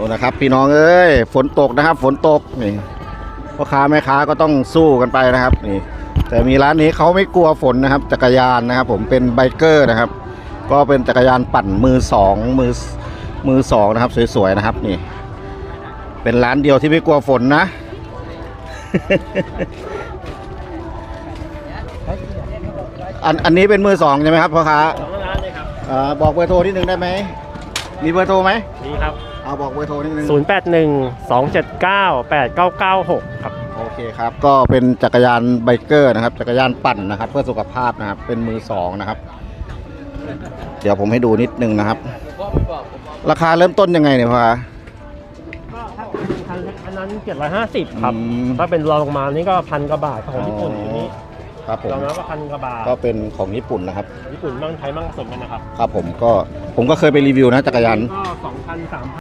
ดูนะครับ พี่น้องเอ้ยฝนตกนะครับ ฝนตกนี่พ่อค้าแม่ค้าก็ต้องสู้กันไปนะครับนี่แต่มีร้านนี้เขาไม่กลัวฝนนะครับ จักรยานนะครับ ผมเป็นไบเกอร์นะครับ ก็เป็นจักรยานปั่นมือสองมือมือสองนะครับ สวยๆนะครับนี่ เป็นร้านเดียวที่ไม่กลัวฝนนะอันอันนี้เป็นมือสองใช่ไหมครับพ่อค้าสองร้านเลยครับเอ่อบอกเบอร์โทรนิดนึงได้ไหมมีเบอร์โทรไหมนี่ครับ เอาบอกเบอร์โทรนิดนึง 081 279 8996 ครับ โอเคครับ ก็เป็นจักรยานไบเกอร์นะครับ จักรยานปั่นนะครับ เพื่อสุขภาพนะครับ เป็นมือสองนะครับ เดี๋ยวผมให้ดูนิดนึงนะครับ ราคาเริ่มต้นยังไงเนี่ยพ่อก็ถ้าเป็นคันเล็กอันนั้น 750 ครับ อืม ถ้าเป็นรองลงมานี่ก็พันกว่าบาทของญี่ปุ่นอันนี้ครับผม รองแล้วก็พันกว่าบาทก็เป็นของญี่ปุ่นนะครับ ญี่ปุ่นมั่งไทยมั่งผสมกันนะครับครับผมก็ผมก็เคยไปรีวิวนะจักรยาน ก็2,000 3,000